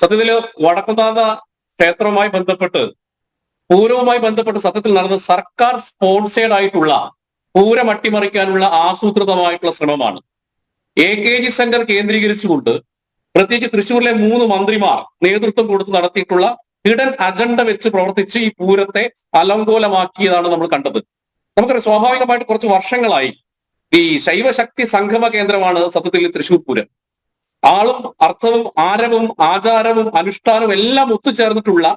സത്യത്തിൽ വടക്കുന്നാഥ ക്ഷേത്രവുമായി ബന്ധപ്പെട്ട് പൂരവുമായി ബന്ധപ്പെട്ട് സത്യത്തിൽ നടന്ന സർക്കാർ സ്പോൺസേഡ് ആയിട്ടുള്ള പൂരം അട്ടിമറിക്കാനുള്ള ആസൂത്രിതമായിട്ടുള്ള ശ്രമമാണ്. എ കെ ജി സെന്റർ കേന്ദ്രീകരിച്ചുകൊണ്ട് പ്രത്യേകിച്ച് തൃശ്ശൂരിലെ മൂന്ന് മന്ത്രിമാർ നേതൃത്വം കൊടുത്ത് നടത്തിയിട്ടുള്ള ഹിഡൻ അജണ്ട വെച്ച് പ്രവർത്തിച്ച് ഈ പൂരത്തെ അലങ്കോലമാക്കിയതാണ് നമ്മൾ കണ്ടത്. നമുക്കറിയാം സ്വാഭാവികമായിട്ട് കുറച്ച് വർഷങ്ങളായി ഈ ശൈവശക്തി സംഗമ കേന്ദ്രമാണ് സത്യത്തിൽ തൃശ്ശൂർ പൂരം. ആളും അർത്ഥവും ആരവും ആചാരവും അനുഷ്ഠാനവും എല്ലാം ഒത്തുചേർന്നിട്ടുള്ള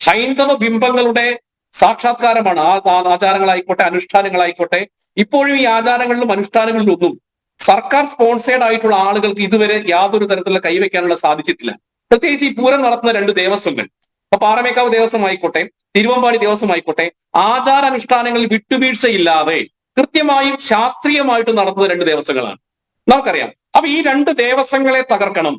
ഹൈന്ദവ ബിംബങ്ങളുടെ സാക്ഷാത്കാരമാണ്. ആ ആ ആചാരങ്ങളായിക്കോട്ടെ അനുഷ്ഠാനങ്ങളായിക്കോട്ടെ ഇപ്പോഴും ഈ ആചാരങ്ങളിലും അനുഷ്ഠാനങ്ങളിലും ഒന്നും സർക്കാർ സ്പോൺസേഡ് ആയിട്ടുള്ള ആളുകൾക്ക് ഇതുവരെ യാതൊരു തരത്തിലുള്ള കൈവയ്ക്കാനുള്ള സാധിച്ചിട്ടില്ല. പ്രത്യേകിച്ച് ഈ പൂരം നടത്തുന്ന രണ്ട് ദേവസ്വങ്ങൾ. ഇപ്പൊ പാറമേക്കാവ് ദേവസ്വം ആയിക്കോട്ടെ തിരുവമ്പാടി ദേവസ്വം ആയിക്കോട്ടെ ആചാരാനുഷ്ഠാനങ്ങളിൽ വിട്ടുവീഴ്ചയില്ലാതെ കൃത്യമായും ശാസ്ത്രീയമായിട്ട് നടത്തുന്ന രണ്ട് ദേവസ്വങ്ങളാണ്. നമുക്കറിയാം അപ്പൊ ഈ രണ്ട് ദേവസ്വങ്ങളെ തകർക്കണം.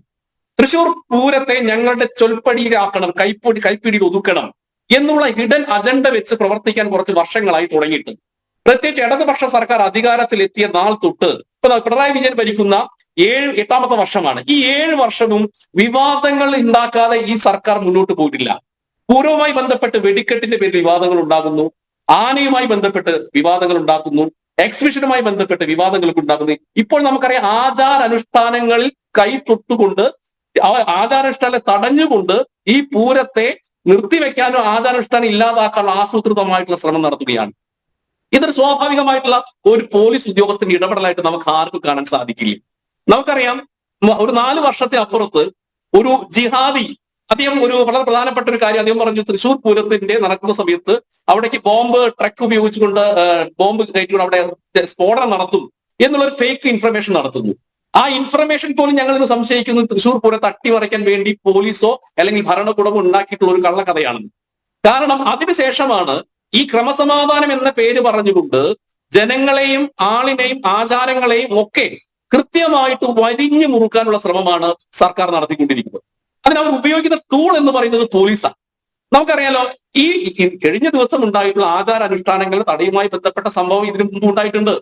തൃശൂർ പൂരത്തെ ഞങ്ങളുടെ ചൊൽപ്പടിയിലാക്കണം കൈപ്പൊടി കൈപ്പിടി ഒതുക്കണം എന്നുള്ള ഹിഡൻ അജണ്ട വെച്ച് പ്രവർത്തിക്കാൻ കുറച്ച് വർഷങ്ങളായി തുടങ്ങിയിട്ട്. പ്രത്യേകിച്ച് ഇടതുപക്ഷ സർക്കാർ അധികാരത്തിൽ എത്തിയ നാൾ തൊട്ട് ഇപ്പൊ പിണറായി വിജയൻ ഭരിക്കുന്ന ഏഴ് എട്ടാമത്തെ വർഷമാണ്. ഈ ഏഴ് വർഷവും വിവാദങ്ങൾ ഉണ്ടാക്കാതെ ഈ സർക്കാർ മുന്നോട്ട് പോയിട്ടില്ല. പൂർവമായി ബന്ധപ്പെട്ട് വെടിക്കെട്ടിന്റെ പേരിൽ വിവാദങ്ങൾ ഉണ്ടാകുന്നു. ആനയുമായി ബന്ധപ്പെട്ട് വിവാദങ്ങൾ ഉണ്ടാക്കുന്നു. എക്സിബിഷനുമായി ബന്ധപ്പെട്ട് വിവാദങ്ങൾക്ക് ഉണ്ടാകുന്നത് ഇപ്പോൾ നമുക്കറിയാം ആചാര അനുഷ്ഠാനങ്ങളിൽ കൈ തൊട്ടുകൊണ്ട് ആചാരാനുഷ്ഠാനം തടഞ്ഞുകൊണ്ട് ഈ പൂരത്തെ നിർത്തിവെക്കാനോ ആചാരാനുഷ്ഠാനം ഇല്ലാതാക്കാനുള്ള ആസൂത്രിതമായിട്ടുള്ള ശ്രമം നടത്തുകയാണ്. ഇതൊരു സ്വാഭാവികമായിട്ടുള്ള ഒരു പോലീസ് ഉദ്യോഗസ്ഥന്റെ ഇടപെടലായിട്ട് നമുക്ക് ആർക്കും കാണാൻ സാധിക്കില്ല. നമുക്കറിയാം ഒരു നാല് വർഷത്തെ അപ്പുറത്ത് ഒരു ജിഹാദി അദ്ദേഹം ഒരു വളരെ പ്രധാനപ്പെട്ട ഒരു കാര്യം അദ്ദേഹം പറഞ്ഞു തൃശൂർ പൂരത്തിന്റെ നടക്കുന്ന സമയത്ത് അവിടേക്ക് ബോംബ് ട്രക്ക് ഉപയോഗിച്ചുകൊണ്ട് ബോംബ് കയറ്റിക്കൊണ്ട് അവിടെ സ്ഫോടനം നടത്തും എന്നുള്ള ഒരു ഫേക്ക് ഇൻഫർമേഷൻ നടത്തുന്നു. ആ ഇൻഫർമേഷൻ പോലും ഞങ്ങൾ ഇന്ന് സംശയിക്കുന്നത് തൃശൂർ പൂരത്തെ അട്ടിമറിക്കാൻ വേണ്ടി പോലീസോ അല്ലെങ്കിൽ ഭരണകൂടമോ ഉണ്ടാക്കിയിട്ടുള്ള ഒരു കള്ളക്കഥയാണെന്ന് കാരണം അതിനുശേഷമാണ് ഈ ക്രമസമാധാനം എന്ന പേര് പറഞ്ഞുകൊണ്ട് ജനങ്ങളെയും ആളിനെയും ആചാരങ്ങളെയും ഒക്കെ കൃത്യമായിട്ട് വരിഞ്ഞു മുറുക്കാനുള്ള ശ്രമമാണ് സർക്കാർ നടത്തിക്കൊണ്ടിരിക്കുന്നത്. അതിന് അവർ ഉപയോഗിക്കുന്ന ടൂൾ എന്ന് പറയുന്നത് പോലീസാണ് നമുക്കറിയാലോ ഈ കഴിഞ്ഞ ദിവസം ഉണ്ടായിട്ടുള്ള ആചാര അനുഷ്ഠാനങ്ങൾ തടയുമായി ബന്ധപ്പെട്ട സംഭവം ഇതിനു മുമ്പ് ഉണ്ടായിട്ടുണ്ട്.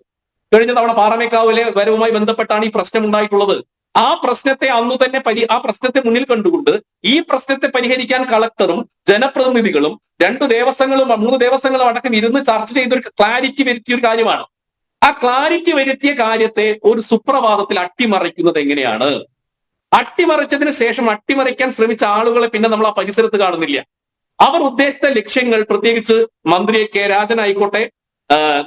കഴിഞ്ഞ തവണ പാറമേക്കാവിലെ വരവുമായി ബന്ധപ്പെട്ടാണ് ഈ പ്രശ്നം ഉണ്ടായിട്ടുള്ളത്. ആ പ്രശ്നത്തെ അന്നു തന്നെ പരി ആ പ്രശ്നത്തെ മുന്നിൽ കണ്ടുകൊണ്ട് ഈ പ്രശ്നത്തെ പരിഹരിക്കാൻ കളക്ടറും ജനപ്രതിനിധികളും രണ്ടു ദേവസ്വങ്ങളും മൂന്ന് ദേവസ്വങ്ങളും അടക്കം ഇരുന്ന് ചർച്ച ചെയ്തൊരു ക്ലാരിറ്റി വരുത്തിയ ഒരു കാര്യമാണ്. ആ ക്ലാരിറ്റി വരുത്തിയ കാര്യത്തെ ഒരു സുപ്രഭാതത്തിൽ അട്ടിമറിക്കുന്നത് എങ്ങനെയാണ്? അട്ടിമറിച്ചതിന് ശേഷം അട്ടിമറിക്കാൻ ശ്രമിച്ച ആളുകളെ പിന്നെ നമ്മൾ ആ പരിസരത്ത് കാണുന്നില്ല. അവർ ഉദ്ദേശിച്ച ലക്ഷ്യങ്ങൾ പ്രത്യേകിച്ച് മന്ത്രി കെ രാജൻ ആയിക്കോട്ടെ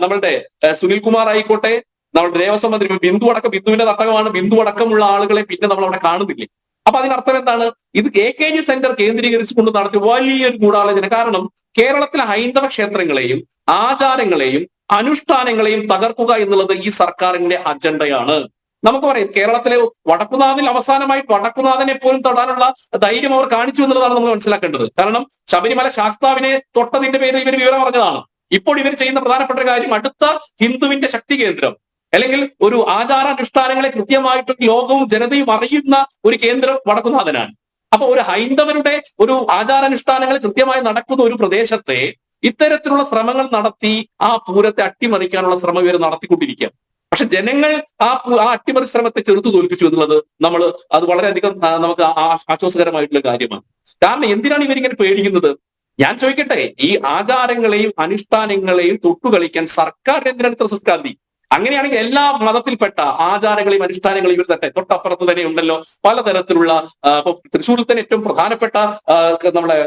നമ്മളുടെ സുനിൽകുമാർ സുനിൽ കുമാർ ആയിക്കോട്ടെ നമ്മുടെ ദേവസ്വം മന്ത്രി ബിന്ദു അടക്കം ബിന്ദുവിന്റെ തട്ടകമാണ് ബിന്ദു അടക്കമുള്ള ആളുകളെ പിന്നെ നമ്മൾ അവിടെ കാണുന്നില്ലേ. അപ്പൊ അതിനർത്ഥം എന്താണ്? ഇത് എ കെ ജി സെന്റർ കേന്ദ്രീകരിച്ചുകൊണ്ട് നടത്തിയ വലിയൊരു ഗൂഢാലോചന. കാരണം കേരളത്തിലെ ഹൈന്ദവ ക്ഷേത്രങ്ങളെയും ആചാരങ്ങളെയും അനുഷ്ഠാനങ്ങളെയും തകർക്കുക എന്നുള്ളത് ഈ സർക്കാരിന്റെ അജണ്ടയാണ്. നമുക്ക് പറയാം കേരളത്തിലെ വടക്കുനാഥിൽ അവസാനമായിട്ട് വടക്കുനാഥനെ പോലും തൊടാനുള്ള ധൈര്യം അവർ കാണിച്ചു എന്നുള്ളതാണ് നമ്മൾ മനസ്സിലാക്കേണ്ടത്. കാരണം ശബരിമല ശാസ്താവിനെ തൊട്ടതിന്റെ പേരിൽ ഇവർ വിവരം പറഞ്ഞതാണ് ഇപ്പോൾ ഇവർ ചെയ്യുന്ന പ്രധാനപ്പെട്ട കാര്യം അടുത്ത ഹിന്ദുവിന്റെ ശക്തി കേന്ദ്രം അല്ലെങ്കിൽ ഒരു ആചാരാനുഷ്ഠാനങ്ങളെ കൃത്യമായിട്ട് ലോകവും ജനതയും അറിയുന്ന ഒരു കേന്ദ്രം വടക്കുനാഥനാണ്. അപ്പൊ ഒരു ഹൈന്ദവരുടെ ഒരു ആചാരാനുഷ്ഠാനങ്ങൾ കൃത്യമായി നടക്കുന്ന ഒരു പ്രദേശത്തെ ഇത്തരത്തിലുള്ള ശ്രമങ്ങൾ നടത്തി ആ പൂരത്തെ അട്ടിമറിക്കാനുള്ള ശ്രമം ഇവർ നടത്തിക്കൊണ്ടിരിക്കുക പക്ഷെ ജനങ്ങൾ ആ ആ അട്ടിമറി ശ്രമത്തെ ചെറുത്തു തോൽപ്പിച്ചു എന്നുള്ളത് നമ്മൾ അത് വളരെയധികം നമുക്ക് ആശ്വാസകരമായിട്ടുള്ള കാര്യമാണ്. കാരണം എന്തിനാണ് ഇവരിങ്ങനെ പേടിക്കുന്നത്? ഞാൻ ചോദിക്കട്ടെ ഈ ആചാരങ്ങളെയും അനുഷ്ഠാനങ്ങളെയും തൊട്ടുകളിക്കാൻ സർക്കാർ എന്തിനാണ് ഇത്ര അങ്ങനെയാണെങ്കിൽ എല്ലാ മതത്തിൽപ്പെട്ട ആചാരങ്ങളെയും അനുഷ്ഠാനങ്ങളെയും ഇവർ തട്ടെ. തൊട്ടപ്പുറത്ത് തന്നെ ഉണ്ടല്ലോ പലതരത്തിലുള്ള തൃശ്ശൂരിൽ തന്നെ ഏറ്റവും പ്രധാനപ്പെട്ട നമ്മുടെ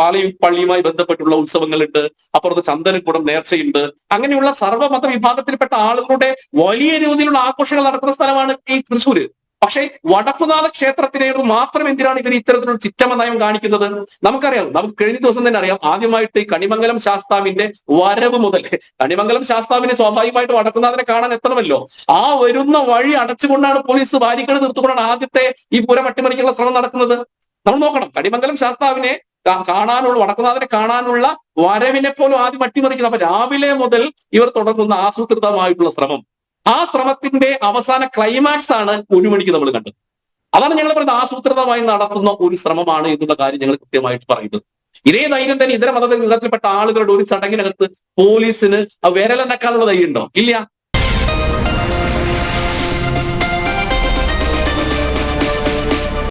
പാലയും പള്ളിയുമായി ബന്ധപ്പെട്ടുള്ള ഉത്സവങ്ങളുണ്ട്. അപ്പുറത്ത് ചന്ദനക്കൂടം നേർച്ചയുണ്ട്. അങ്ങനെയുള്ള സർവമത വിഭാഗത്തിൽപ്പെട്ട ആളുകളുടെ വലിയ രീതിയിലുള്ള ആഘോഷങ്ങൾ നടക്കുന്ന സ്ഥലമാണ് ഈ തൃശ്ശൂര്. പക്ഷേ വടക്കുനാഥ ക്ഷേത്രത്തിനോട് മാത്രം എന്തിനാണ് ഇവർ ഇത്തരത്തിലുള്ള ചിറ്റമ നയം കാണിക്കുന്നത്? നമുക്കറിയാം നമുക്ക് കഴിഞ്ഞ ദിവസം തന്നെ അറിയാം ആദ്യമായിട്ട് ഈ കണിമംഗലം ശാസ്താവിന്റെ വരവ് മുതൽ കണിമംഗലം ശാസ്താവിനെ സ്വാഭാവികമായിട്ട് വടക്കുനാഥനെ കാണാൻ എത്തണമല്ലോ? ആ വരുന്ന വഴി അടച്ചുകൊണ്ടാണ് പോലീസ് ബാരിക്കേഡ് നിർത്തുകൊണ്ടാണ് ആദ്യത്തെ ഈ പുരം അട്ടിമറിക്കുള്ള ശ്രമം നടക്കുന്നത്? നമ്മൾ നോക്കണം കണിമംഗലം ശാസ്താവിനെ കാണാനുള്ള വടക്കുനാഥനെ കാണാനുള്ള വരവിനെ പോലും ആദ്യം അട്ടിമറിക്കുന്നത് അപ്പൊ രാവിലെ മുതൽ ഇവർ തുടങ്ങുന്ന ആസൂത്രിതമായിട്ടുള്ള ശ്രമം. ആ ശ്രമത്തിന്റെ അവസാന ക്ലൈമാക്സ് ആണ് ഒരു മണിക്ക് നമ്മൾ കണ്ടത്. അതാണ് ഞങ്ങൾ പറയുന്നത് ആസൂത്രിതമായി നടത്തുന്ന ഒരു ശ്രമമാണ് എന്നുള്ള കാര്യം ഞങ്ങൾ കൃത്യമായിട്ട് പറയുന്നത്. ഇതേ ധൈര്യം തന്നെ ഇതര മതവിഭാഗത്തിൽപ്പെട്ട ആളുകളുടെ ഒരു ചടങ്ങിനകത്ത് പോലീസിന് വിരലെണ്ണക്കാനുള്ള ധൈര്യം ഉണ്ടോ? ഇല്ല.